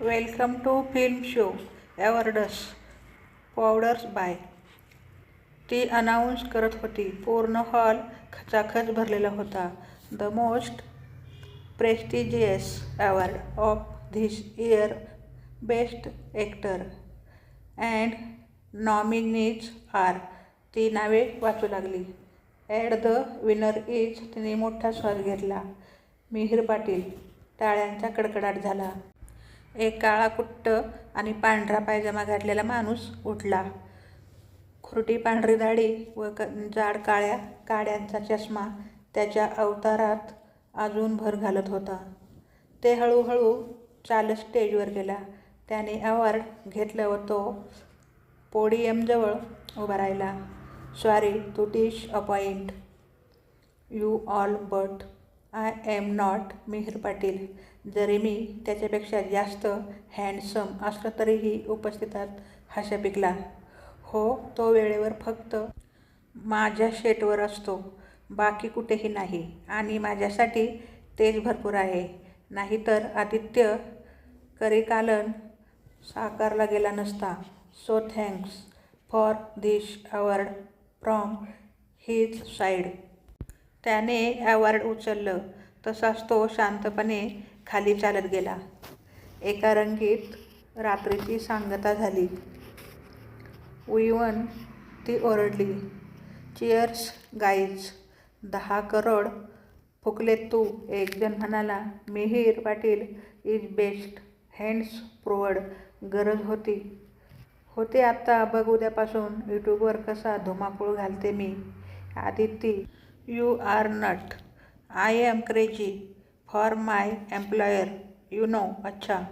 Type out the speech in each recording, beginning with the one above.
Welcome to film show awards powders by. ती announce करत होती. पूर्ण हॉल खचाखच भरलेला होता. The most prestigious award of this year best actor and nominees are. ती नावे वाचू लागली. ॲड द विनर इज तिने मोठा श्वास घेतला. मिहीर पाटील टाळ्यांचा कडकडाट झाला. एक काळा कुट्ट आणि पांढरा पायजमा घातलेला माणूस उठला. खुरटी पांढरी दाढी व क जाड काळ्या काड्यांचा चष्मा त्याच्या अवतारात अजून भर घालत होता. ते हळूहळू चालत स्टेजवर गेला. त्याने अवॉर्ड घेतलं व तो पोडियमजवळ उभा राहिला. Sorry to disappoint. You all but I am not Mihir Patil. जरी मी त्याच्यापेक्षा जास्त हँडसम असलं तरीही उपस्थितात हशा पिकला. हो तो वेळेवर फक्त माझ्या शेटवर असतो. बाकी कुठेही नाही. आणि माझ्यासाठी तेज भरपूर आहे. नाहीतर आदित्य करिकालन साकारला गेला नसता. So thanks for this award from his side. त्याने अवॉर्ड उचललं. तसाच तो शांतपणे खाली चालत गेला. एका रंगीत रात्रीची सांगता झाली. उईवन ती ओरडली चिअर्स गाईज दहा करोड फुकलेत तू. एक जण म्हणाला Mihir Patil is best hands proved गरज होती. होते आत्ता बघ उद्यापासून. यूट्यूबवर कसा धुमाकूळ घालते मी. Aditi you are nut. I am crazy for my employer. You know अच्छा.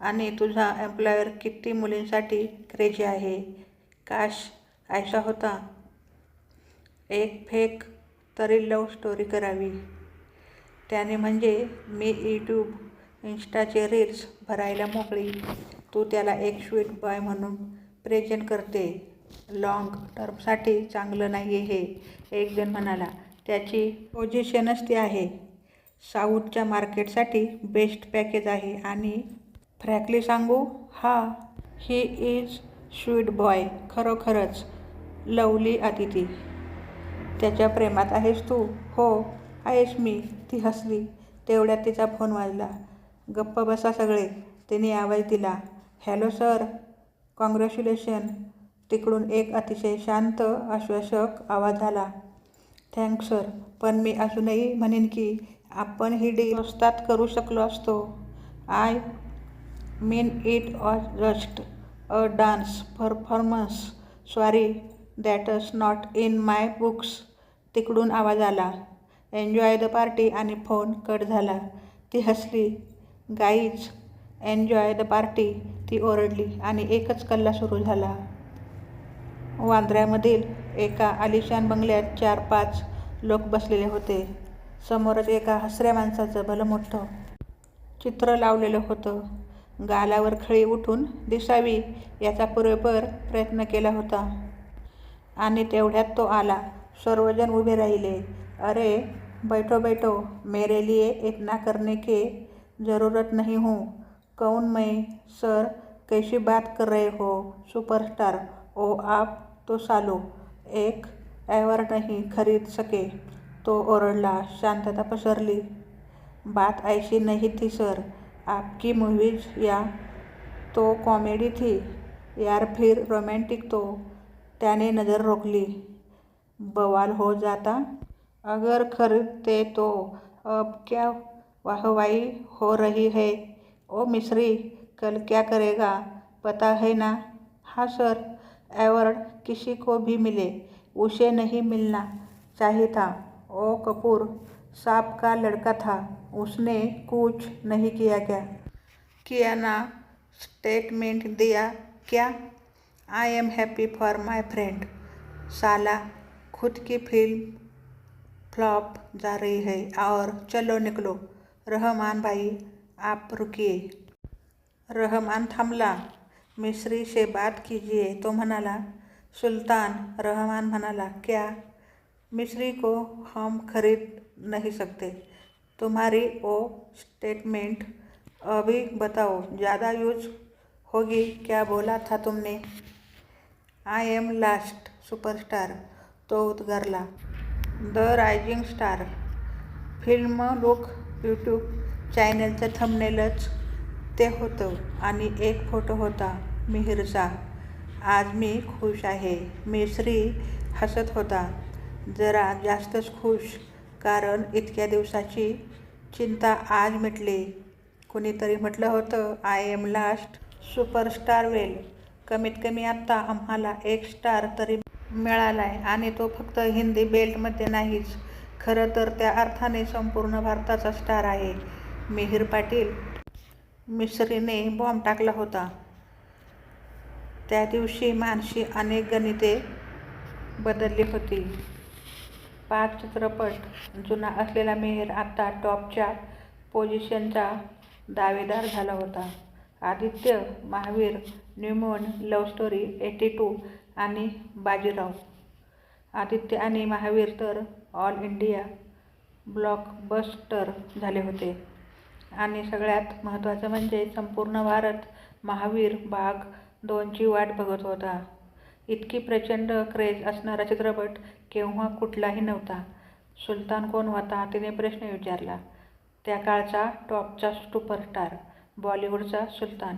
आणि तुझा एम्प्लॉयर किती मुलींसाठी क्रेजी आहे? काश ऐसा होता. एक फेक तरी लव स्टोरी करावी. त्याने म्हणजे मी यूट्यूब इन्स्टाचे रील्स भरायला मोकळी. तू त्याला एक स्वीट बॉय म्हणून प्रेझेंट करते. लाँग टर्मसाठी चांगलं नाही आहे हे. एक जण म्हणाला त्याची पोझिशनच ती आहे. साऊथच्या मार्केटसाठी बेस्ट पॅकेज आहे. आणि फ्रँकली सांगू हा ही इज स्वीट बॉय खरोखरच लवली अतिथी. त्याच्या प्रेमात आहेस तू? हो आहेस मी. ती हसली. तेवढ्यात तिचा फोन वाजला. गप्प बसा सगळे. तिने आवाज दिला. हॅलो सर कॉंग्रॅच्युलेशन तिकडून एक अतिशय शांत आश्वासक आवाज आला. थँक्स सर पण मी अजूनही म्हणेन की आपण ही डील स्वस्तात करू शकलो असतो. I mean it was just a dance performance sorry that's not in my books तिकडून आवाज आला. एन्जॉय द पार्टी आणि फोन कट झाला. ती हसली. गाईज एन्जॉय द पार्टी ती ओरडली आणि एकच कल्ला सुरू झाला. वांद्र्यामधील एका आलिशान बंगल्यात चार पाच लोक बसलेले होते. समोरच एका हसऱ्या माणसाचं भलं मोठं चित्र लावलेलं होतं. गालावर खळी उठून दिसावी याचा पुरेपूर प्रयत्न केला होता. आणि तेवढ्यात तो आला. सर्वजण उभे राहिले. अरे बैठो बैठो मेरे लिए इतना करने के जरूरत नहीं हूँ. कौन मैं? सर कैसी बात कर रहे हो? सुपरस्टार. ओ आप तो सालो. एक अवॉर्ड नहीं खरीद सके तो ओरडला शांतता पसरली. बात ऐसी नहीं थी सर. आपकी मूवीज या तो कॉमेडी थी. यार फिर रोमांटिक तो. त्याने नज़र रोकली बवाल हो जाता. अगर खरीदते तो. अब क्या वाहवाही हो रही है? ओ मिश्री कल क्या करेगा? पता है ना? हाँ सर. अवॉर्ड किसी को भी मिले, उसे नहीं मिलना चाहिए था। ओ कपूर साहब का लड़का था, उसने कुछ नहीं किया क्या? किया ना, स्टेटमेंट दिया क्या? I am happy for my friend साला, खुद की फ़िल्म फ्लॉप जा रही है, और चलो निकलो। रहमान भाई, आप रुकिए। रहमान थांबला। मिस्री से बात कीजिए तो म्हणाला सुल्तान रहमान म्हणाला क्या? मिस्री को हम खरीद नहीं सकते। तुम्हारी वो स्टेटमेंट अभी बताओ ज़्यादा यूज होगी क्या बोला था तुमने? आय एम लास्ट सुपरस्टार तो उद्गारला the rising star film look YouTube चॅनलचं थंबनेलच ते होतं आणि एक फोटो होता. मिहिरचा आज मी खुश आहे. मिश्री हसत होता. जरा जास्तच खुश कारण इतक्या दिवसाची चिंता आज मिटली. कुणीतरी म्हटलं होतं I am last superstar well कमीत कमी आत्ता आम्हाला एक स्टार तरी मिळाला आहे आणि तो फक्त हिंदी बेल्टमध्ये नाहीच. खरं तर त्या अर्थाने संपूर्ण भारताचा स्टार आहे. मिहिर पाटील. मिश्रीने बॉम्ब टाकला होता. त्या दिवशी मानशी अनेक गणिते बदलली होती. पाच चित्रपट जुना असलेला मेहर आता टॉपच्या पोझिशनचा दावेदार झाला होता. आदित्य महावीर न्यूमोन लव्ह स्टोरी एटी टू आणि बाजीराव. आदित्य आणि महावीर तर ऑल इंडिया ब्लॉकबस्टर झाले होते. आणि सगळ्यात महत्त्वाचं म्हणजे संपूर्ण भारत महावीर बाग दोनची वाट बघत होता. इतकी प्रचंड क्रेज असणारा चित्रपट केव्हा कुठलाही नव्हता. सुलतान कोण होता तिने प्रश्न विचारला. त्या काळचा टॉपचा सुपरस्टार बॉलिवूडचा सुलतान.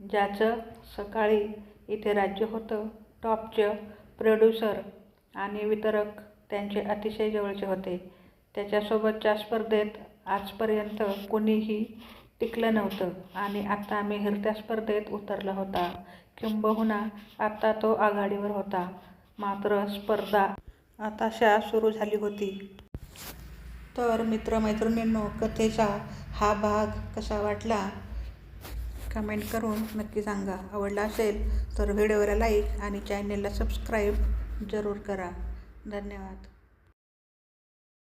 ज्याचं सकाळी इथे राज्य होतं टॉपचं प्रोड्युसर आणि वितरक त्यांचे अतिशय जवळचे होते. त्याच्यासोबतच्या स्पर्धेत आजपर्यंत कुणीही टिकलं नव्हतं. आणि आत्ता मिहिर त्या स्पर्धेत उतरला होता. किंबहुना आत्ता तो आघाडीवर होता. मात्र स्पर्धा आताशा सुरू झाली होती. तर मित्रमैत्रिणींनो कथेचा हा भाग कसा वाटला? कमेंट करून नक्की सांगा. आवडला असेल तर व्हिडिओला लाईक आणि चॅनेलला सबस्क्राईब जरूर करा. धन्यवाद.